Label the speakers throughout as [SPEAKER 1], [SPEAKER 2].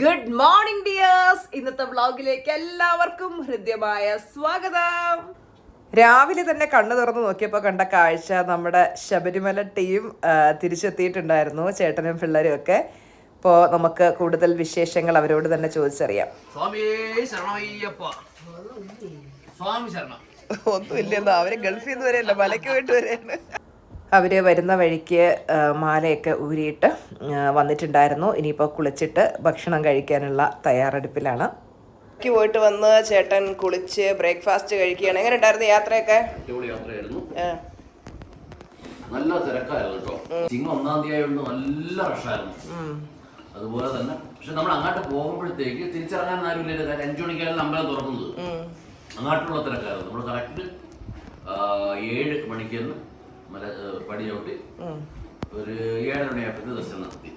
[SPEAKER 1] Good morning dears ഇന്നത്തെ വ്ളോഗിലേക്ക് എല്ലാവർക്കും ഹൃദ്യമായ സ്വാഗതം. രാവിലെ തന്നെ കണ്ണു തുറന്ന് നോക്കിയപ്പോൾ കണ്ട കാഴ്ച നമ്മുടെ ശബരിമല ടീം തിരിച്ചെത്തിയിട്ടുണ്ടായിരുന്നു ചേട്ടനും പിള്ളേരും ഒക്കെ. അപ്പോൾ നമുക്ക് കൂടുതൽ വിശേഷങ്ങൾ അവരോട് തന്നെ ചോദിച്ചറിയാം. ഒന്നുമില്ലെന്നോ അവർ ഗൾഫിൽ നിന്ന് വരെയല്ല മലയ്ക്ക് വേണ്ടി വരെയാണ്. അവർ വരുന്ന വഴിക്ക് മാലയൊക്കെ ഊരിയിട്ട് വന്നിട്ടുണ്ടായിരുന്നു. ഇനിയിപ്പോൾ കുളിച്ചിട്ട് ഭക്ഷണം കഴിക്കാനുള്ള തയ്യാറെടുപ്പിലാണ്. പോയിട്ട് വന്ന് ചേട്ടൻ കുളിച്ച് ബ്രേക്ക്ഫാസ്റ്റ് കഴിക്കുകയാണ്. എങ്ങനെ ഉണ്ടായിരുന്നു യാത്രയൊക്കെ?
[SPEAKER 2] നല്ല തിരക്കായിരുന്നു കേട്ടോ. ചിങ്ങ ഒന്നാം തീയതി ആയിരുന്നു നല്ല റഷായിരുന്നു അതുപോലെ തന്നെ പക്ഷെ നമ്മൾ അങ്ങോട്ട് പോകുമ്പോഴത്തേക്ക് തിരിച്ചിറങ്ങാൻ ആരുമില്ല. കാര്യം അഞ്ചു മണിക്കാണ് അമ്പലം തുറക്കുന്നത്. അങ്ങോട്ടുള്ള തിരക്കായിരുന്നു. നമ്മൾ കറക്റ്റ് ഏഴ് മണിക്ക് തന്നെ മല ആ, പടി ചവിട്ടി ഒരു ഏഴര മണിയായപ്പോഴത്തെ ദർശനം നടത്തി.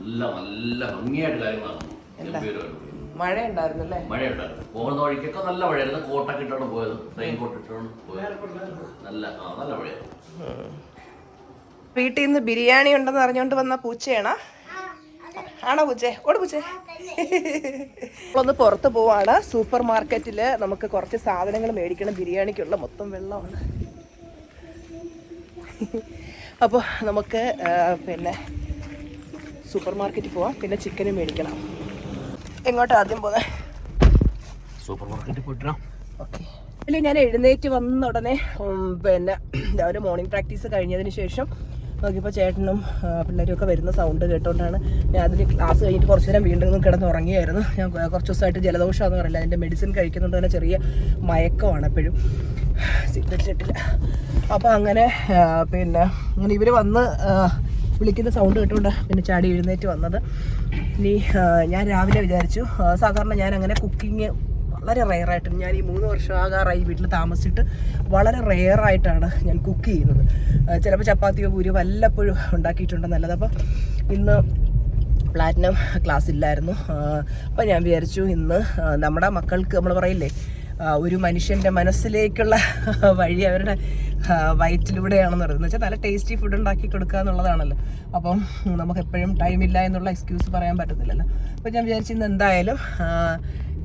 [SPEAKER 2] നല്ല നല്ല ഭംഗിയായിട്ട് കാര്യങ്ങൾ നടന്നു. ഗംഭീരമായിട്ട്.
[SPEAKER 1] മഴ ഉണ്ടായിരുന്നു അല്ലേ
[SPEAKER 2] മഴയുണ്ടായിരുന്നു. പോകുന്ന വഴിക്കൊക്കെ നല്ല മഴയായിരുന്നു. കോട്ടൊക്കെ ഇട്ടാണ് പോയത്. റെയിൻ കോട്ട് ഇട്ടാണ് പോയത്. നല്ല ആ നല്ല മഴയായിരുന്നു.
[SPEAKER 1] വീട്ടിൽ നിന്ന് ബിരിയാണി ഉണ്ടെന്ന് അറിഞ്ഞുകൊണ്ട് വന്ന പൂച്ചയാണോ? ആണോ പൂച്ചേ? ഓട് പൂച്ചേ. ഒന്ന് പുറത്ത് പോവാണ്. സൂപ്പർ മാർക്കറ്റിൽ നമുക്ക് കുറച്ച് സാധനങ്ങൾ മേടിക്കണം. ബിരിയാണിക്കുള്ള മൊത്തം വെള്ളമാണ്. അപ്പോൾ നമുക്ക് പിന്നെ സൂപ്പർ മാർക്കറ്റിൽ പോവാം. പിന്നെ ചിക്കനും മേടിക്കണം. എങ്ങോട്ടാ ആദ്യം പോകുന്നത്
[SPEAKER 2] സൂപ്പർ മാർക്കറ്റിൽ പോയിട്ടാ
[SPEAKER 1] ഓക്കെ. ഇല്ല ഞാൻ എഴുന്നേറ്റ് വന്ന ഉടനെ പിന്നെ രാവിലെ മോർണിംഗ് പ്രാക്ടീസ് കഴിഞ്ഞതിന് ശേഷം നോക്കിയപ്പോൾ ചേട്ടനും പിള്ളേരും ഒക്കെ വരുന്ന സൗണ്ട് കേട്ടോണ്ടാണ് ഞാൻ അതിൽ ക്ലാസ് കഴിഞ്ഞിട്ട് കുറച്ച് നേരം വീണ്ടും കിടന്ന് ഉറങ്ങിയായിരുന്നു. ഞാൻ കുറച്ച് ദിവസമായിട്ട് ജലദോഷമാണെന്ന് പറയില്ല. അതിന്റെ മെഡിസിൻ കഴിക്കുന്നുണ്ട് തന്നെ ചെറിയ മയക്കമാണ് എപ്പോഴും. സിഗ്നറ്റ് ഇട്ടില്ല. അപ്പോൾ അങ്ങനെ പിന്നെ അങ്ങനെ ഇവർ വന്ന് വിളിക്കുന്ന സൗണ്ട് കേട്ടുകൊണ്ട് പിന്നെ ചാടി എഴുന്നേറ്റ് വന്നത്. ഇനി ഞാൻ രാവിലെ വിചാരിച്ചു. സാധാരണ ഞാൻ അങ്ങനെ കുക്കിംഗ് വളരെ റെയറായിട്ട് ഞാൻ ഈ മൂന്ന് വർഷം ഈ വീട്ടിൽ താമസിച്ചിട്ട് വളരെ റെയറായിട്ടാണ് ഞാൻ കുക്ക് ചെയ്യുന്നത്. ചിലപ്പോൾ ചപ്പാത്തിയോ പൂരിയോ വല്ലപ്പോഴും ഉണ്ടാക്കിയിട്ടുണ്ട് നല്ലത്. അപ്പോൾ ഇന്ന് പ്ലാറ്റിനം ക്ലാസ് ഇല്ലായിരുന്നു. അപ്പോൾ ഞാൻ വിചാരിച്ചു ഇന്ന് നമ്മുടെ മക്കൾക്ക് നമ്മൾ പറയില്ലേ ഒരു മനുഷ്യന്റെ മനസ്സിലേക്കുള്ള വഴി അവരുടെ വയറ്റിലൂടെയാണെന്ന് പറയുന്നത്. വെച്ചാൽ നല്ല ടേസ്റ്റി ഫുഡ് ഉണ്ടാക്കി കൊടുക്കുക എന്നുള്ളതാണല്ലോ. അപ്പം നമുക്ക് എപ്പോഴും ടൈമില്ല എന്നുള്ള എക്സ്ക്യൂസ് പറയാൻ പറ്റത്തില്ലല്ലോ. അപ്പോൾ ഞാൻ വിചാരിച്ചു ഇന്ന് എന്തായാലും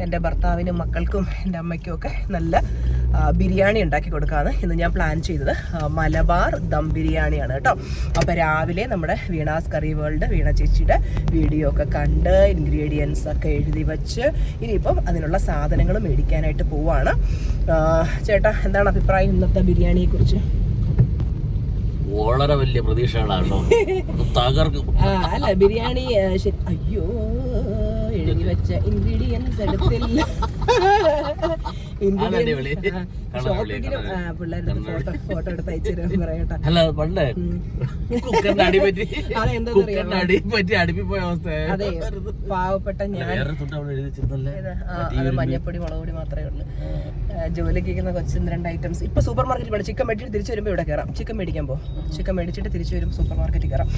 [SPEAKER 1] എന്റെ ഭർത്താവിനും മക്കൾക്കും എന്റെ അമ്മയ്ക്കും ഒക്കെ നല്ല ബിരിയാണി ഉണ്ടാക്കി കൊടുക്കാമെന്ന് ഇന്ന് ഞാൻ പ്ലാൻ ചെയ്തത്. മലബാർ ദം ബിരിയാണിയാണ് കേട്ടോ. അപ്പോൾ രാവിലെ നമ്മുടെ വീണാസ് കറി വേൾഡ് വീണ ചേച്ചിയുടെ വീഡിയോ ഒക്കെ കണ്ട് ഇൻഗ്രീഡിയൻസ് ഒക്കെ എഴുതി വെച്ച് ഇനിയിപ്പം അതിനുള്ള സാധനങ്ങൾ മേടിക്കാനായിട്ട് പോവാണ്. ചേട്ടാ എന്താണ് അഭിപ്രായം ഇന്നത്തെ ബിരിയാണിയെ കുറിച്ച്
[SPEAKER 2] വളരെ വലിയ പ്രതീക്ഷകളാണോ തകർക്കും.
[SPEAKER 1] അല്ല ബിരിയാണി അയ്യോ എഴുതി വെച്ച ഇൻഗ്രീഡിയൻസ് എടുത്തില്ല. പിള്ളേരുടെ ഫോട്ടോ ഫോട്ടോ എടുത്ത് അയച്ചു തരാൻ പറയട്ടെ.
[SPEAKER 2] അല്ല പണ്ട്. കുക്കറിന്റെ അടി പറ്റി.
[SPEAKER 1] അതെന്താ
[SPEAKER 2] കുക്കറിന്റെ അടി പറ്റി അടുപ്പിപ്പോയ അവസ്ഥ.
[SPEAKER 1] അതെ പാവപ്പെട്ട ഞാൻ. മഞ്ഞപ്പൊടി മുളകുപൊടി മാത്രമേ ഉള്ളൂ. ജോലിക്ക് ഇരിക്കുന്ന കൊച്ചിന് രണ്ട് ഐറ്റംസ് ഇപ്പൊ സൂപ്പർ മാർക്കറ്റിൽ പോകണം ചിക്കൻ മേടിച്ചിട്ട് തിരിച്ചു വരുമ്പോൾ ഇവിടെ കയറാം ചിക്കൻ മേടിക്കാൻ പോകും ചിക്കൻ മേടിച്ചിട്ട് തിരിച്ചു വരും സൂപ്പർ മാർക്കറ്റിൽ കയറാം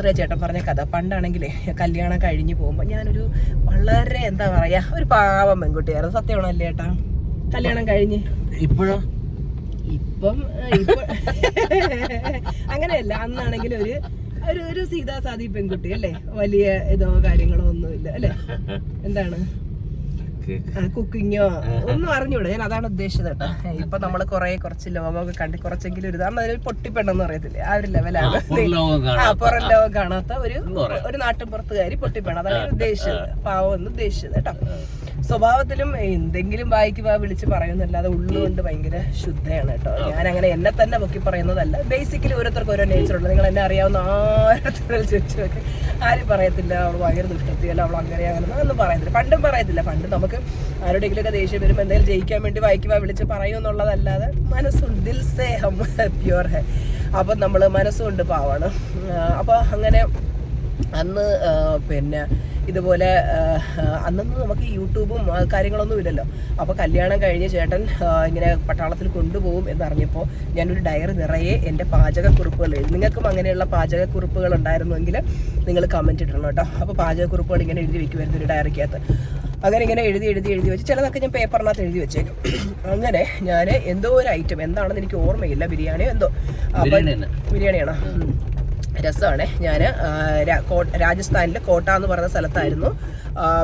[SPEAKER 1] പറയാ ചേട്ടൻ പറഞ്ഞ കഥ? പണ്ടാണെങ്കിലേ കല്യാണം കഴിഞ്ഞ് പോകുമ്പോൾ ഞാനൊരു വളരെ എന്താ പറയാ ഒരു പാവം പെൺകുട്ടിയായിരുന്നു. സത്യമാണല്ലേ ചേട്ടാ? കല്യാണം കഴിഞ്ഞ്.
[SPEAKER 2] ഇപ്പോഴോ?
[SPEAKER 1] ഇപ്പം അങ്ങനെയല്ല അന്നാണെങ്കിൽ ഒരു ഒരു ഒരു സീതാ സാദി പെൺകുട്ടി അല്ലേ? വലിയ ഇതോ കാര്യങ്ങളോ ഒന്നുമില്ല അല്ലേ? എന്താണ്? കുക്കിങ്ങോ? ഒന്നും അറിഞ്ഞൂടെ ഞാൻ അതാണ് ഉദ്ദേശിച്ചത് കേട്ടോ. ഇപ്പൊ നമ്മൾ കൊറേ കുറച്ച് ലോകമൊക്കെ കണ്ട് കുറച്ചെങ്കിലും ഒരു ഇതാണ് അതിൽ പൊട്ടിപ്പെണ്ണെന്ന് പറയത്തില്ലേ ആ ഒരു ലെവലാണ് ആ പുറം ലോകം കാണാത്ത ഒരു ഒരു നാട്ടിൻ പുറത്തുകാരി പൊട്ടിപ്പെണ്ണ്. അതാണ് ഉദ്ദേശിച്ചത്. പാവം എന്ന് ഉദ്ദേശിച്ചത് കേട്ടോ. സ്വഭാവത്തിലും എന്തെങ്കിലും വായിക്കുക വിളിച്ച് പറയുന്നല്ലാതെ ഉള്ളുകൊണ്ട് ഭയങ്കര ശുദ്ധയാണ് കേട്ടോ. ഞാൻ അങ്ങനെ എന്നെ തന്നെ പൊക്കി പറയുന്നതല്ല. ബേസിക്കലി ഓരോരുത്തർക്ക് ഓരോ നേച്ചർ ഉണ്ട് നിങ്ങൾ എന്നെ അറിയാവുന്ന ആരോരുത്തരും ചോദിച്ചു നോക്കി. ആരും പറയത്തില്ല. അവൾ ഭയങ്കര ദുഷ്ടത്തിയല്ല. അവൾ അങ്ങനെ അങ്ങനെ ഒന്നും പറയത്തില്ല. പണ്ടും പറയത്തില്ല. പണ്ട് നമുക്ക് ആരോടെങ്കിലൊക്കെ ദേഷ്യം വരുമ്പോൾ എന്തെങ്കിലും ജയിക്കാൻ വേണ്ടി വായിക്കുക വിളിച്ച് പറയും എന്നുള്ളതല്ലാതെ മനസ്സുണ്ട്. ദിൽ സേ ഹം പ്യുവർ ഹെ. അപ്പം നമ്മൾ മനസ്സുകൊണ്ട് പാവാണ്. അപ്പോൾ അങ്ങനെ അന്ന് പിന്നെ ഇതുപോലെ അന്നൊന്നും നമുക്ക് യൂട്യൂബും കാര്യങ്ങളൊന്നും ഇല്ലല്ലോ. അപ്പോൾ കല്യാണം കഴിഞ്ഞ് ചേട്ടൻ ഇങ്ങനെ പട്ടാളത്തിൽ കൊണ്ടുപോകും എന്നറിഞ്ഞപ്പോൾ ഞാനൊരു ഡയറി നിറയെ എന്റെ പാചകക്കുറിപ്പുകൾ എഴുതി. നിങ്ങൾക്കും അങ്ങനെയുള്ള പാചകക്കുറിപ്പുകൾ ഉണ്ടായിരുന്നുവെങ്കിൽ നിങ്ങൾ കമന്റ് ഇടണം കേട്ടോ. അപ്പോൾ പാചകക്കുറിപ്പുകൾ ഇങ്ങനെ എഴുതി വെക്കുമായിരുന്നു ഒരു ഡയറിക്കകത്ത് അങ്ങനെ ഇങ്ങനെ എഴുതി എഴുതി എഴുതി വെച്ച് ചിലതൊക്കെ ഞാൻ പേപ്പറിനകത്ത് എഴുതി വെച്ചേക്കും. അങ്ങനെ ഞാൻ എന്തോ ഒരു ഐറ്റം എന്താണെന്ന് എനിക്ക് ഓർമ്മയില്ല. ബിരിയാണിയോ എന്തോ. ബിരിയാണിയാണോ. രസമാണ്. ഞാൻ രാജസ്ഥാനിൽ കോട്ട എന്ന് പറയുന്ന സ്ഥലത്തായിരുന്നു.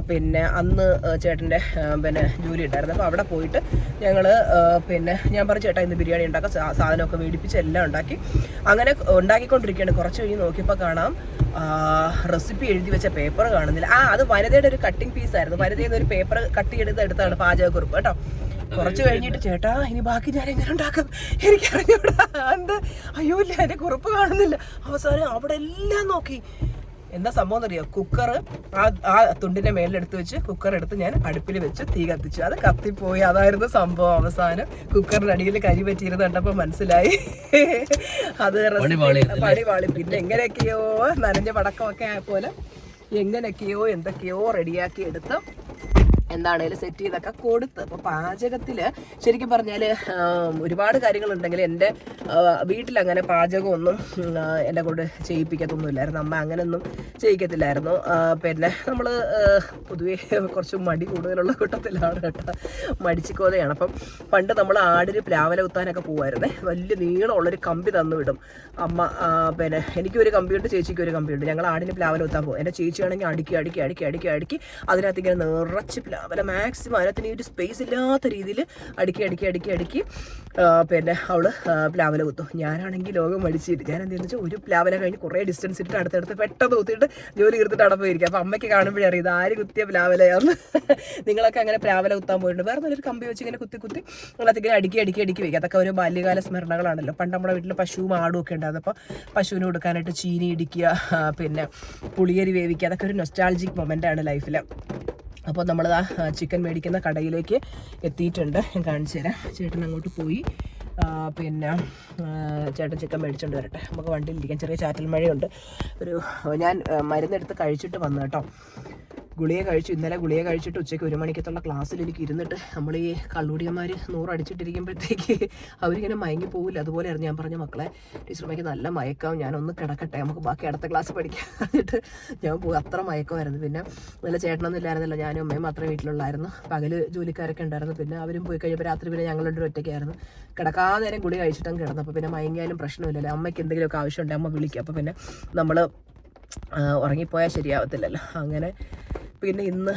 [SPEAKER 1] പിന്നെ അന്ന് ചേട്ടന്റെ പിന്നെ ജോലി ഉണ്ടായിരുന്നു. അപ്പോൾ അവിടെ പോയിട്ട് ഞങ്ങൾ പിന്നെ ഞാൻ പറഞ്ഞു ചേട്ടാ ഇന്ന് ബിരിയാണി ഉണ്ടാക്കുക സാധനമൊക്കെ മേടിപ്പിച്ച് എല്ലാം ഉണ്ടാക്കി. അങ്ങനെ ഉണ്ടാക്കിക്കൊണ്ടിരിക്കുകയാണ്. കുറച്ച് കഴിഞ്ഞ് നോക്കിയപ്പോൾ കാണാം റെസിപ്പി എഴുതി വെച്ച പേപ്പർ കാണുന്നില്ല. ആ അത് വനിതയുടെ ഒരു കട്ടിങ് പീസായിരുന്നു. വനിതയിൽ നിന്ന് ഒരു പേപ്പർ കട്ട് ചെയ്തെടുത്ത് എടുത്താണ് പാചകക്കുറിപ്പ്. കേട്ടോ? കുറച്ച് കഴിഞ്ഞിട്ട് ചേട്ടാ ഇനി ബാക്കി ഞാൻ എങ്ങനെ ഉണ്ടാക്കും? എനിക്ക് അറിഞ്ഞൂടാ എന്ത്? അയ്യോ ഇല്ല എന്റെ കുറിപ്പ് കാണുന്നില്ല. അവസാനം അവിടെ എല്ലാം നോക്കി. എന്താ സംഭവം എന്നറിയോ? കുക്കർ ആ ആ തുണ്ടിന്റെ മേലെടുത്ത് വെച്ച് കുക്കർ എടുത്ത് ഞാൻ അടുപ്പിൽ വെച്ച് തീ കത്തിച്ചു. അത് കത്തിപ്പോയി. അതായിരുന്നു സംഭവം അവസാനം. കുക്കറിന്റെ അടിയിൽ കരി പറ്റിയിരുന്ന് കണ്ടപ്പോ മനസ്സിലായി. അത് പടി പാളി. പിന്നെ എങ്ങനെയൊക്കെയോ നനഞ്ഞ പടക്കമൊക്കെ ആയ പോലെ എങ്ങനെയൊക്കെയോ എന്തൊക്കെയോ റെഡിയാക്കി എടുത്ത് എന്താണേലും സെറ്റ് ചെയ്തൊക്കെ കൊടുത്ത്. അപ്പോൾ പാചകത്തിൽ ശരിക്കും പറഞ്ഞാൽ ഒരുപാട് കാര്യങ്ങളുണ്ടെങ്കിൽ എന്റെ വീട്ടിൽ അങ്ങനെ പാചകമൊന്നും എന്നെ കൊണ്ട് ചെയ്യിപ്പിക്കത്തൊന്നുമില്ലായിരുന്നു. അമ്മ അങ്ങനെയൊന്നും ചെയ്യിക്കത്തില്ലായിരുന്നു. പിന്നെ നമ്മൾ പൊതുവേ കുറച്ച് മടി കൂടുതലുള്ള കൂട്ടത്തിലാണ് കേട്ടോ. മടിച്ചിക്കോതയാണ്. അപ്പം പണ്ട് നമ്മൾ ആടിന് പ്ലാവല കുത്താനൊക്കെ പോകുമായിരുന്നേ വലിയ നീളമുള്ളൊരു കമ്പി തന്നു വിടും. അമ്മ പിന്നെ എനിക്കൊരു കമ്പിയുണ്ട് ചേച്ചിക്ക് ഒരു കമ്പിയുണ്ട് ഞങ്ങൾ ആടിന് പ്ലാവല കുത്താൻ പോകും. എന്റെ ചേച്ചിയാണെങ്കിൽ അടുക്കി അടുക്കി അടുക്കി അടുക്കി അടുക്കി അതിനകത്ത് ഇങ്ങനെ നിറച്ച് പ്ലാവല മാക്സിമം അതിനകത്തിന് ഈ ഒരു സ്പേസ് ഇല്ലാത്ത രീതിയിൽ അടുക്കി അടുക്കി അടുക്കി അടുക്കി പിന്നെ അവൾ ആ, പ്ലാവല കുത്തും. ഞാനാണെങ്കിൽ ലോകം മടിച്ചിട്ട് ഞാൻ എന്താണെന്ന് വെച്ചാൽ ഒരു പ്ലാവല കഴിഞ്ഞ് കുറേ ഡിസ്റ്റൻസ് ഇട്ട് അടുത്തടുത്ത് പെട്ടെന്ന് കുത്തിയിട്ട് ജോലി തീർത്തിട്ട് അവിടെ പോയിരിക്കും അപ്പം അമ്മയ്ക്ക് കാണുമ്പോഴേ അറിയാം ഇത് ആര് കുത്തിയ പ്ലാവലയാന്ന് നിങ്ങളൊക്കെ അങ്ങനെ പ്ലാവല കുത്താൻ പോയിട്ടുണ്ട്. വേറെ നല്ലൊരു കമ്പി വെച്ച് ഇങ്ങനെ കുത്തി കുത്തി അതിനകത്ത് ഇങ്ങനെ അടുക്കി അടുക്കി അടുക്കി വയ്ക്കുക അതൊക്കെ ഒരു ബാല്യകാല സ്മരണകളാണല്ലോ. പണ്ട് നമ്മുടെ വീട്ടിൽ പശുവും ആടും ഒക്കെ ഉണ്ടായിരുന്നു. അപ്പോൾ പശുവിന് കൊടുക്കാനായിട്ട് ചീനി ഇടിക്കുക പിന്നെ പുളിയരി വേവിക്കുക. അതൊക്കെ ഒരു നൊസ്റ്റാൾജിക് ആണ് ലൈഫിൽ അപ്പോൾ നമ്മൾ ആ ചിക്കൻ മേടിക്കുന്ന കടയിലേക്ക് എത്തിയിട്ടുണ്ട്. ഞാൻ കാണിച്ചു തരാം. ചേട്ടൻ അങ്ങോട്ട് പോയി. പിന്നെ ചേട്ടൻ ചിക്കൻ മേടിച്ചുകൊണ്ട് വരട്ടെ. നമുക്ക് വണ്ടിയിലിരിക്കാം. ചെറിയ ചാറ്റൽ മഴയുണ്ട്. ഒരു ഞാൻ മരുന്നെടുത്ത് കഴിച്ചിട്ട് വന്നു കേട്ടോ. ഗുളിക കഴിച്ചു ഇന്നലെ ഗുളിക കഴിച്ചിട്ട് ഉച്ചയ്ക്ക് ഒരു മണിക്കത്തുള്ള ക്ലാസ്സിൽ എനിക്ക് ഇരുന്നിട്ട് നമ്മൾ ഈ കള്ളുടിയന്മാർ നൂറടിച്ചിട്ടിരിക്കുമ്പോഴത്തേക്ക് അവരിങ്ങനെ മയങ്ങി പോകില്ല അതുപോലെയായിരുന്നു ഞാൻ പറഞ്ഞ മക്കളെ ടീച്ചർമ്മയ്ക്ക് നല്ല മയക്കാവും ഞാനൊന്ന് കിടക്കട്ടെ നമുക്ക് ബാക്കി അടുത്ത ക്ലാസ് പഠിക്കാം. എന്നിട്ട് ഞാൻ പോകും അത്ര മയക്കമായിരുന്നു. പിന്നെ നല്ല ചേട്ടനൊന്നും ഇല്ലായിരുന്നില്ല ഞാനും അമ്മയും മാത്രമേ വീട്ടിലുള്ളായിരുന്നു. പകൽ ജോലിക്കാരൊക്കെ ഉണ്ടായിരുന്നു. പിന്നെ അവരും പോയി കഴിഞ്ഞപ്പോൾ രാത്രി പിന്നെ ഞങ്ങളുടെ ഒറ്റയ്ക്കായിരുന്നു. കിടക്കാതെ നേരം ഗുളി കഴിച്ചിട്ടും കിടന്നു. അപ്പോൾ പിന്നെ മയങ്ങിയാലും പ്രശ്നമില്ലല്ലോ. അമ്മയ്ക്ക് എന്തെങ്കിലുമൊക്കെ ആവശ്യമുണ്ടെങ്കിൽ അമ്മ വിളിക്കും. അപ്പോൾ പിന്നെ നമ്മൾ ഉറങ്ങിപ്പോയാൽ ശരിയാവത്തില്ലല്ലോ. അങ്ങനെ പിന്നെ ഇന്ന്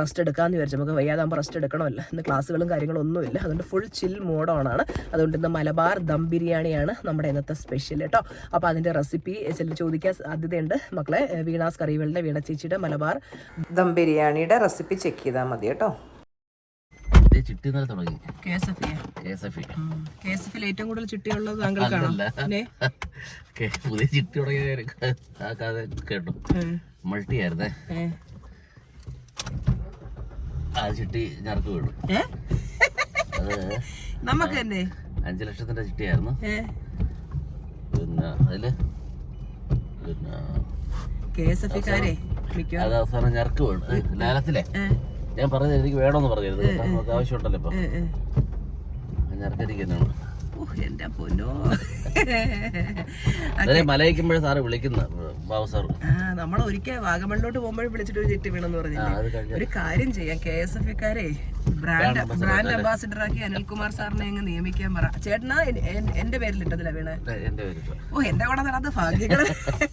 [SPEAKER 1] റെസ്റ്റ് എടുക്കാമെന്ന് വിചാരിച്ചു. നമുക്ക് വയ്യാതാകുമ്പോൾ റെസ്റ്റ് എടുക്കണമല്ലോ. ഇന്ന് ക്ലാസ്സുകളും കാര്യങ്ങളും ഒന്നുമില്ല. അതുകൊണ്ട് ഫുൾ ചിൽ മോഡോണാണ് അതുകൊണ്ട് ഇന്ന് മലബാർ ദം ബിരിയാണിയാണ് നമ്മുടെ ഇന്നത്തെ സ്പെഷ്യൽ കേട്ടോ അപ്പോൾ അതിന്റെ റെസിപ്പി ചില ചോദിക്കാൻ സാധ്യതയുണ്ട് മക്കളെ വീണാസ് കറികളുടെ വീണ ചേച്ചിയുടെ മലബാർ ദം ബിരിയാണിയുടെ റെസിപ്പി ചെക്ക് ചെയ്താൽ മതി കേട്ടോ.
[SPEAKER 2] ചിട്ടി ഇന്നലെ തുടങ്ങി.
[SPEAKER 1] കെ എസ് എഫ് ഏറ്റവും കൂടുതൽ ചിട്ടിയുള്ളത് താങ്കൾക്കാണോ?
[SPEAKER 2] പുതിയ ചിട്ടി തുടങ്ങിയ കേട്ടു. മൾട്ടി ആയിരുന്നേ ആ ചിട്ടി
[SPEAKER 1] ഞർക്ക്
[SPEAKER 2] വീടും
[SPEAKER 1] നമുക്ക് തന്നെ
[SPEAKER 2] അഞ്ചു ലക്ഷത്തിന്റെ ചിട്ടിയായിരുന്നു. പിന്നെ അതിൽ പിന്നെ
[SPEAKER 1] കെ എസ് എഫ് കാരെ മിക്ക
[SPEAKER 2] അത് അവസാനം ഞർക്ക് വീണു. ഞാൻ പറഞ്ഞത് എനിക്ക് വേണമെന്ന് പറഞ്ഞിരുന്നു. നമുക്ക് ആവശ്യമുണ്ടല്ലോ ഇപ്പൊ. ഞർക്ക് എനിക്ക് തന്നെയാണ്
[SPEAKER 1] എന്റെ പൊന്നോ
[SPEAKER 2] മലയിക്കുമ്പോഴേ സാറ് വിളിക്കുന്ന
[SPEAKER 1] ആ നമ്മൾ ഒരിക്കൽ വാഗമണിലോട്ട് പോകുമ്പോഴും വിളിച്ചിട്ട് ഒരു ചിട്ടി വീണെന്ന്
[SPEAKER 2] എന്ന്
[SPEAKER 1] പറഞ്ഞില്ലേ ഒരു കാര്യം ചെയ്യാം. കെ എസ് എഫ് കാരെ ബ്രാൻഡ് ബ്രാൻഡ് അംബാസിഡർ ആക്കി അനിൽകുമാർ സാറിനെ അങ്ങ് നിയമിക്കാൻ പറ. ചേട്ടനാ എന്റെ പേരിൽ ഇട്ടതില്ല വീണേ. ഓ എന്റെ കൂടെ നടന്നത്
[SPEAKER 2] ഭാഗ്യങ്ങൾ.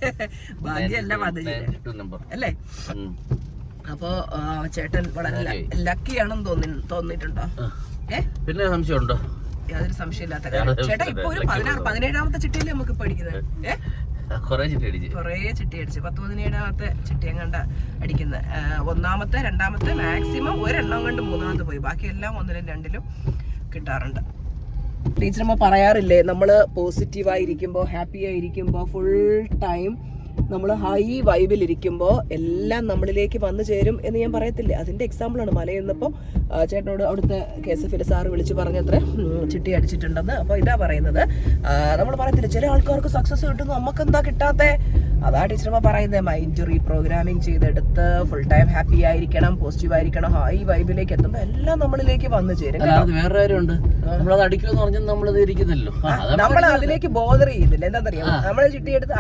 [SPEAKER 2] ഭാഗ്യല്ല
[SPEAKER 1] അല്ലേ? അപ്പോ ചേട്ടൻ വളരെ ലക്കിയാണെന്ന് തോന്നി തോന്നിയിട്ടുണ്ടോ? ഏ?
[SPEAKER 2] പിന്നെ സംശയമുണ്ടോ?
[SPEAKER 1] യാതൊരു സംശയമില്ലാത്ത കാര്യം. ചേട്ടാ ഇപ്പൊ ഒരു പതിനാറ് പതിനേഴാമത്തെ ചിട്ടിയല്ലേ നമുക്ക് പഠിക്കുന്നത്? ഏ?
[SPEAKER 2] കൊറേ ചിട്ടി അടിച്ച്.
[SPEAKER 1] കുറേ ചിട്ടി അടിച്ചു. പത്ത് പതിനേഴാമത്തെ ചിട്ടി കണ്ട അടിക്കുന്നത് ഒന്നാമത്തെ രണ്ടാമത്തെ മാക്സിമം ഒരെണ്ണം കണ്ട് മൂന്നാമത്തെ പോയി. ബാക്കി എല്ലാം ഒന്നിലും രണ്ടിലും കിട്ടാറുണ്ട്. ടീച്ചറമ്മ പറയാറില്ലേ നമ്മൾ പോസിറ്റീവായിരിക്കുമ്പോൾ ഹാപ്പി ആയിരിക്കുമ്പോൾ ഫുൾ ടൈം നമ്മൾ ഹൈ വൈബിൽ ഇരിക്കുമ്പോൾ എല്ലാം നമ്മളിലേക്ക് വന്നു ചേരും എന്ന് ഞാൻ പറയത്തില്ലേ? അതിന്റെ എക്സാമ്പിളാണ് മലയിൽ നിന്നപ്പോൾ ചേട്ടനോട് അവിടുത്തെ കെ എസ് എഫിലെ സാറ് വിളിച്ച് പറഞ്ഞത്ര ചിട്ടി അടിച്ചിട്ടുണ്ടെന്ന്. അപ്പോൾ ഇതാ പറയുന്നത്. നമ്മൾ പറയത്തില്ല ചില ആൾക്കാർക്ക് സക്സസ് കിട്ടുന്നു. നമുക്ക് എന്താ കിട്ടാത്തെ? അതാ ടീച്ചർമാർ പറയുന്നത് മൈൻഡ് റീപ്രോഗ്രാമിംഗ് ചെയ്തെടുത്ത് ഫുൾ ടൈം ഹാപ്പി ആയിരിക്കണം പോസിറ്റീവ് ആയിരിക്കണം ഹൈ വൈബിലേക്ക് എത്തുമ്പോൾ എല്ലാം നമ്മളിലേക്ക് വന്നു ചേരും
[SPEAKER 2] വേറെ കാര്യമുണ്ട്. നമ്മളത് അടിക്കുമെന്ന് പറഞ്ഞാൽ നമ്മളത് ഇരിക്കുന്നല്ലോ.
[SPEAKER 1] നമ്മൾ അതിലേക്ക് ബോധർ ചെയ്യുന്നില്ല. എന്താണെന്നറിയാം? നമ്മൾ ചിട്ടിയെടുത്ത്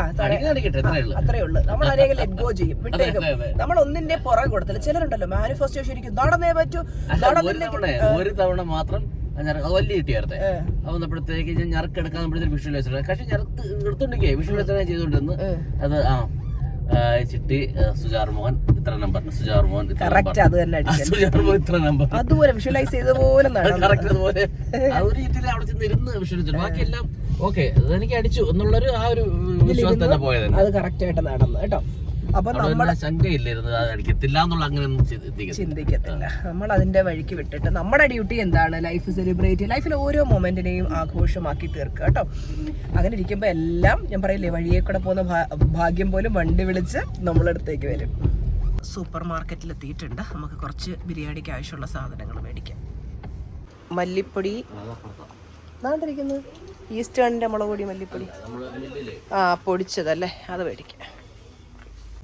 [SPEAKER 1] അത്രേ ഉള്ളൂ. നമ്മൾ അതിലേക്ക് ലെറ്റ് ഗോ ചെയ്യും. വിട്ടേക്കും. നമ്മൾ ഒന്നിന്റെ പുറകെ കൊടുത്തില്ല. ചിലരുണ്ടല്ലോ മാനിഫെസ്റ്റോ ശരിക്കും നടന്നേ പറ്റൂ. നടന്നില്ലെങ്കിൽ
[SPEAKER 2] ഒരു തവണ മാത്രം വലിയ കിട്ടിയായിരുന്നേ അത് വന്നപ്പോഴത്തേക്ക് ഞാൻ ഞറക്ക് എടുക്കാൻ വിഷ്വലൈസർ പക്ഷെ ഞറക്ക് എടുത്തോണ്ടിരിക്കേ വിഷ്വലൈസർ ചെയ്തോണ്ടിരുന്നു അത് ആ ചിട്ടി സുജാർ മോഹൻ ഇത്ര നമ്പർ സുജാർ മോഹൻ
[SPEAKER 1] കറക്റ്റ് അത് തന്നെ
[SPEAKER 2] സുജാർ മോഹൻ ഇത്ര നമ്പർ
[SPEAKER 1] അതുപോലെ വിഷ്വലൈസ് ചെയ്ത പോലെ
[SPEAKER 2] കറക്റ്റ് അതുപോലെ. ഒരു രീതിയിൽ അവിടെ ചെന്ന് ഇരുന്ന് വിഷ്വലൈസർ ബാക്കിയെല്ലാം ഓക്കെ എനിക്ക് അടിച്ചു. എന്നുള്ളൊരു ആ ഒരു വിശ്വാസം തന്നെ പോയത്
[SPEAKER 1] അത് കറക്റ്റ് ആയിട്ട് നടന്നു കേട്ടോ. അപ്പൊ
[SPEAKER 2] നമ്മുടെ
[SPEAKER 1] നമ്മൾ
[SPEAKER 2] ചിന്തിക്കത്തില്ല.
[SPEAKER 1] നമ്മൾ അതിന്റെ വഴിക്ക് വിട്ടിട്ട് നമ്മുടെ ഡ്യൂട്ടി എന്താണ്? ലൈഫ് സെലിബ്രേറ്റ് ലൈഫിൽ ഓരോ മൊമെന്റിനെയും ആഘോഷമാക്കി തീർക്കുക കേട്ടോ. അങ്ങനെ ഇരിക്കുമ്പോൾ എല്ലാം ഞാൻ പറയില്ലേ വഴിയെ കൂടെ പോകുന്ന ഭാഗ്യം പോലും വണ്ടി വിളിച്ച് നമ്മളടുത്തേക്ക് വരും. സൂപ്പർ മാർക്കറ്റിൽ എത്തിയിട്ടുണ്ട്. നമുക്ക് കുറച്ച് ബിരിയാണിക്ക് ആവശ്യമുള്ള സാധനങ്ങൾ മേടിക്കാം. മല്ലിപ്പൊടി. നാണ്ടിരിക്കുന്നത് ഈസ്റ്റേണിന്റെ മുളക് പൊടി മല്ലിപ്പൊടി. ആ പൊടിച്ചതല്ലേ? അത് മേടിക്കാം.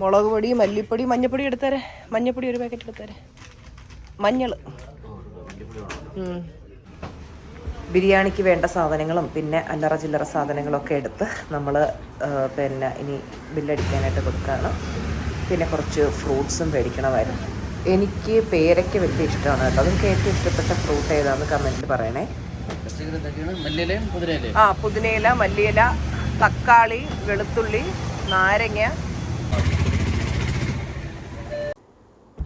[SPEAKER 1] മുളക് പൊടി മല്ലിപ്പൊടി മഞ്ഞപ്പൊടി എടുത്തേരെ. മഞ്ഞപ്പൊടി ഒരു പാക്കറ്റ് എടുത്തേരെ. മഞ്ഞൾ ബിരിയാണിക്ക് വേണ്ട സാധനങ്ങളും പിന്നെ അല്ലറ ചില്ലറ സാധനങ്ങളൊക്കെ എടുത്ത് നമ്മൾ പിന്നെ ഇനി ബില്ലടിക്കാനായിട്ട് കൊടുക്കുകയാണ് പിന്നെ കുറച്ച് ഫ്രൂട്ട്സും മേടിക്കണമായിരുന്നു. എനിക്ക് പേരയ്ക്ക് വലിയ ഇഷ്ടമാണ് കേട്ടോ. അതെനിക്ക് ഏറ്റവും ഇഷ്ടപ്പെട്ട ഫ്രൂട്ട് ഏതാണെന്ന് കമന്റിൽ പറയണേ. ആ പുതിനയില മല്ലിയില തക്കാളി വെളുത്തുള്ളി നാരങ്ങ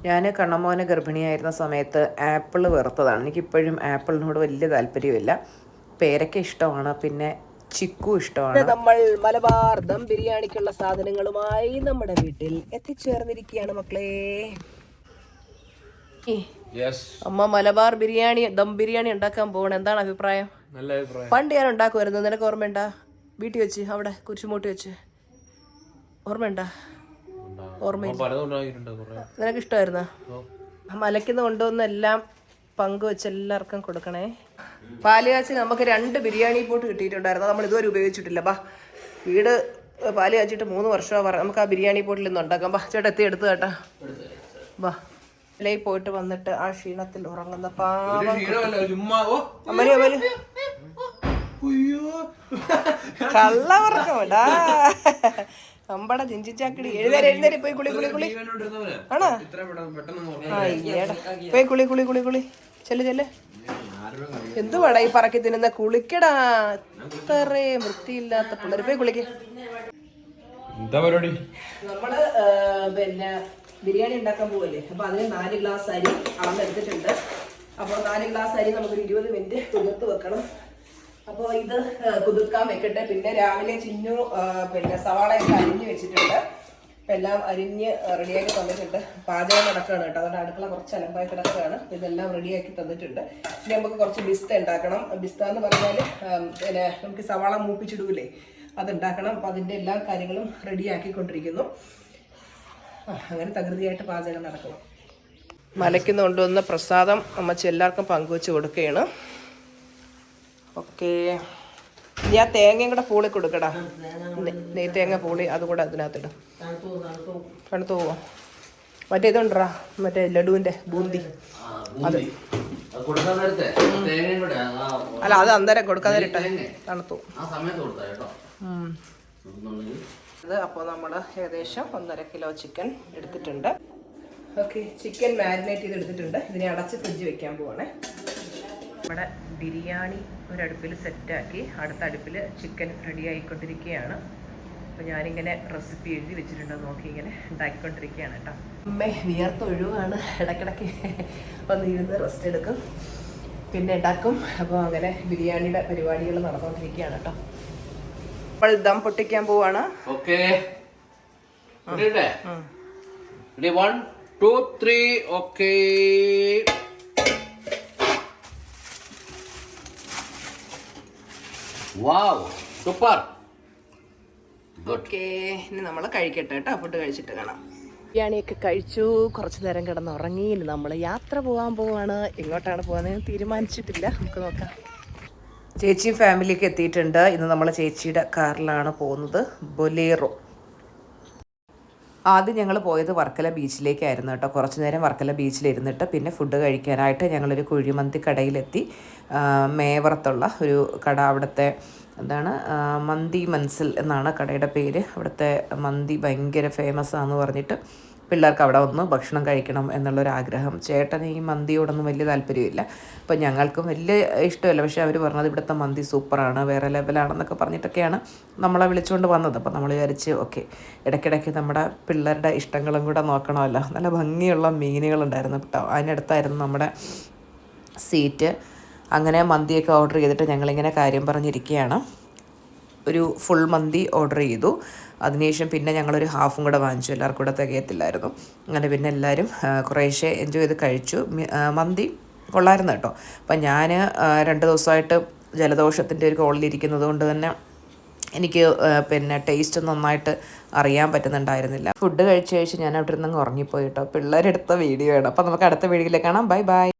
[SPEAKER 1] ഞാൻ കണ്ണമോനെ ഗർഭിണിയായിരുന്ന സമയത്ത് ആപ്പിൾ വെറുത്തതാണ്. എനിക്കിപ്പോഴും ആപ്പിളിനോട് വലിയ താല്പര്യമില്ല പേരയ്ക്ക ഇഷ്ടമാണ് പിന്നെ ചിക്കു ഇഷ്ടമാണ്. നമ്മൾ മലബാർ ദം ബിരിയാണിക്കുള്ള സാധനങ്ങളുമായി നമ്മുടെ വീട്ടിൽ എത്തിച്ചേർന്നിരിക്കുകയാണ് മക്കളെ. അമ്മ മലബാർ ബിരിയാണി ദം ബിരിയാണി ഉണ്ടാക്കാൻ പോകണം എന്താണ് അഭിപ്രായം?
[SPEAKER 3] നല്ല അഭിപ്രായം.
[SPEAKER 1] പണ്ട് ഞാൻ ഉണ്ടാക്കുമായിരുന്നു. നിനക്ക് ഓർമ്മയുണ്ടാ? വീട്ടിൽ വെച്ച് അവിടെ കുരിശുമൂട്ടി വെച്ച്. ഓർമ്മയുണ്ടാ? ഓർമ്മയില്ല. നിനക്ക് ഇഷ്ടമായിരുന്നോ? മലയ്ക്കുന്ന കൊണ്ടുവന്ന എല്ലാം പങ്കുവെച്ച് എല്ലാവർക്കും കൊടുക്കണേ. പാൽ കാച്ചി നമുക്ക് രണ്ട് ബിരിയാണി പോട്ട് കിട്ടിയിട്ടുണ്ടായിരുന്നു. നമ്മൾ ഇതുവരെ ഉപയോഗിച്ചിട്ടില്ല. ബാ വീട് പാൽ കാച്ചിട്ട് മൂന്ന് വർഷമാണ് പറ നമുക്ക് ആ ബിരിയാണി പോട്ടിൽ നിന്ന് ഉണ്ടാക്കാം. ബാ ചേട്ടാ എത്തി എടുത്തു കേട്ടാ. ബാ ഇലയിൽ പോയിട്ട് വന്നിട്ട് ആ ക്ഷീണത്തിൽ ഉറങ്ങുന്ന പാവം അമ്മലി അമ്മലി കള്ള ഉറക്കമടാ അമ്പട ജിഞ്ചിച്ചാക്കടി. എഴുന്നേരം എഴുന്നേരം പോയി കുളി കുളി കുളി. ആണോ? പോയി കുളി കുളി കുളി കുളി. ചെല്ല് ചെല്ല്. എന്തുവാടാ ഈ പറക്കി തിന്നുന്ന? കുളിക്കടാ. ഇത്രേ വൃത്തിയില്ലാത്ത പിള്ളേർ പോയി കുളിക്ക്.
[SPEAKER 3] എന്താ പരിപാടി?
[SPEAKER 1] നമ്മൾ പിന്നെ ബിരിയാണി ഉണ്ടാക്കാൻ പോവല്ലേ? അപ്പൊ അതിന് നാല് ഗ്ലാസ് അരി അളന്നെടുത്തിട്ടുണ്ട്. അപ്പോൾ നാല് ഗ്ലാസ് അരി നമുക്ക് ഇരുപത് മിനിറ്റ് കുതിർത്ത് വെക്കണം. അപ്പോൾ ഇത് കുതിർക്കാൻ വെക്കട്ടെ. പിന്നെ രാവിലെ ചിന്നു പിന്നെ സവാളയൊക്കെ അരിഞ്ഞ് വെച്ചിട്ടുണ്ട്. അപ്പം എല്ലാം അരിഞ്ഞ് റെഡിയാക്കി തന്നിട്ടുണ്ട്. പാചകം നടക്കുകയാണ് കേട്ടോ. അതുകൊണ്ട് അടുക്കള കുറച്ച് അലമ്പായി കിടക്കുകയാണ്. ഇതെല്ലാം റെഡിയാക്കി തന്നിട്ടുണ്ട്. ഇനി നമുക്ക് കുറച്ച് ബിസ്ത ഉണ്ടാക്കണം. ബിസ്ത എന്ന് പറഞ്ഞാൽ പിന്നെ നമുക്ക് സവാള മൂപ്പിച്ചിടൂലേ? അതുണ്ടാക്കണം. അപ്പം അതിന്റെ എല്ലാ കാര്യങ്ങളും റെഡിയാക്കിക്കൊണ്ടിരിക്കുന്നു. അങ്ങനെ തകൃതിയായിട്ട് പാചകം നടക്കണം. മലയ്ക്ക് കൊണ്ടുവന്ന പ്രസാദം അമ്മച്ചി എല്ലാവർക്കും പങ്കുവെച്ച് കൊടുക്കുകയാണ്. ഓക്കെ. ഞാൻ തേങ്ങയും കൂടെ പൂളി കൊടുക്കടാ. നെയ് തേങ്ങ പൂളി അതുകൂടെ അതിനകത്തിടും. തണുത്തു പോവാ മറ്റേ ഇതുണ്ടറാ മറ്റേ ലഡുവിന്റെ ബൂന്തി.
[SPEAKER 2] അത്. കൊടുക്കാൻ കൂടെ
[SPEAKER 1] അല്ല അത് അന്നേരം കൊടുക്കാതെ ഇട്ട തണുത്തു ഇത് അപ്പോൾ നമ്മൾ ഏകദേശം ഒന്നര കിലോ ചിക്കൻ എടുത്തിട്ടുണ്ട്. ഓക്കെ ചിക്കൻ മാരിനേറ്റ് ചെയ്ത് എടുത്തിട്ടുണ്ട് ഇതിനെ അടച്ച് ഫ്രിഡ്ജ് വെക്കാൻ പോവാണേ. നമ്മുടെ ബിരിയാണി ഒരടുപ്പിൽ സെറ്റാക്കി അടുത്ത അടുപ്പിൽ ചിക്കൻ റെഡി ആയിക്കൊണ്ടിരിക്കുകയാണ്. അപ്പോൾ ഞാനിങ്ങനെ റെസിപ്പി എഴുതി വെച്ചിട്ടുണ്ട്. നോക്കി ഇങ്ങനെ ഉണ്ടാക്കിക്കൊണ്ടിരിക്കുകയാണ് കേട്ടോ. അമ്മേ വിയർത്തൊഴുവാണ് ഇടയ്ക്കിടയ്ക്ക് വന്ന് ഇരുന്ന് റെസ്റ്റ് എടുക്കും. പിന്നെ ഉണ്ടാക്കും. അപ്പോൾ അങ്ങനെ ബിരിയാണിയുടെ പരിപാടികൾ നടന്നുകൊണ്ടിരിക്കുകയാണ് കേട്ടോ. അപ്പോൾ ദം പൊട്ടിക്കാൻ പോവാണ്.
[SPEAKER 2] Okay ready one two three okay wow super
[SPEAKER 1] okay ഇനി നമ്മൾ കഴിക്കട്ടെ കേട്ടോ ഫുഡ് കഴിച്ചിട്ട് കാണാം. ബിരിയാണിയൊക്കെ കഴിച്ചു കുറച്ച് നേരം കിടന്ന് ഉറങ്ങിയില്ല നമ്മൾ യാത്ര പോകാൻ പോവാണ്. എങ്ങോട്ടാണ് പോകുന്നത് തീരുമാനിച്ചിട്ടില്ല. നമുക്ക് നോക്കാം. ചേച്ചിയും ഫാമിലിയൊക്കെ എത്തിയിട്ടുണ്ട്. ഇന്ന് നമ്മൾ ചേച്ചിയുടെ കാറിലാണ് പോകുന്നത്. ബൊലേറോ. ആദ്യം ഞങ്ങൾ പോയത് വർക്കല ബീച്ചിലേക്കായിരുന്നു കേട്ടോ. കുറച്ച് നേരം വർക്കല ബീച്ചിലിരുന്നിട്ട് പിന്നെ ഫുഡ് കഴിക്കാനായിട്ട് ഞങ്ങളൊരു കുഴിമന്തി കടയിലെത്തി മേവറത്തുള്ള ഒരു കട അവിടുത്തെ എന്താണ് മന്തി മൻസിൽ എന്നാണ് കടയുടെ പേര്. അവിടുത്തെ മന്തി ഭയങ്കര ഫേമസ് ആണെന്ന് പറഞ്ഞിട്ട്
[SPEAKER 4] പിള്ളേർക്ക് അവിടെ വന്ന് ഭക്ഷണം കഴിക്കണം എന്നുള്ളൊരാഗ്രഹം. ചേട്ടന് ഈ മന്തിയോടൊന്നും വലിയ താല്പര്യമില്ല. അപ്പോൾ ഞങ്ങൾക്കും വലിയ ഇഷ്ടമല്ല. പക്ഷേ അവർ പറഞ്ഞത് ഇവിടുത്തെ മന്തി സൂപ്പറാണ് വേറെ ലെവലാണെന്നൊക്കെ പറഞ്ഞിട്ടൊക്കെയാണ് നമ്മളെ വിളിച്ചുകൊണ്ട് വന്നത്. അപ്പോൾ നമ്മൾ വിചാരിച്ച് ഓക്കെ ഇടയ്ക്കിടയ്ക്ക് നമ്മുടെ പിള്ളേരുടെ ഇഷ്ടങ്ങളും കൂടെ നോക്കണമല്ലോ. നല്ല ഭംഗിയുള്ള മീനുകളുണ്ടായിരുന്നു കേട്ടോ. അതിനടുത്തായിരുന്നു നമ്മുടെ സീറ്റ്. അങ്ങനെ മന്തിയൊക്കെ ഓർഡർ ചെയ്തിട്ട് ഞങ്ങളിങ്ങനെ കാര്യം പറഞ്ഞിരിക്കുകയാണ്. ഒരു ഫുൾ മന്തി ഓർഡർ ചെയ്തു. അതിനുശേഷം പിന്നെ ഞങ്ങളൊരു ഹാഫും കൂടെ വാങ്ങിച്ചു. എല്ലാവർക്കും കൂടെ തികയത്തില്ലായിരുന്നു. അങ്ങനെ പിന്നെ എല്ലാവരും കുറേശ്ശെ എൻജോയ് ചെയ്ത് കഴിച്ചു. മന്തി കൊള്ളായിരുന്നു കേട്ടോ. അപ്പം ഞാൻ രണ്ട് ദിവസമായിട്ട് ജലദോഷത്തിന്റെ ഒരു കോളിലിരിക്കുന്നത് കൊണ്ട് തന്നെ എനിക്ക് പിന്നെ ടേസ്റ്റ് നന്നായിട്ട് അറിയാൻ പറ്റുന്നുണ്ടായിരുന്നില്ല. ഫുഡ് കഴിച്ച് കഴിച്ച് ഞാൻ അവിടെ ഇരുന്ന് ഉറങ്ങിപ്പോയി കേട്ടോ. പിള്ളേരെടുത്ത വീഡിയോ ആണ്. അപ്പോൾ നമുക്ക് അടുത്ത വീഡിയോയിൽ കാണാം. Bye bye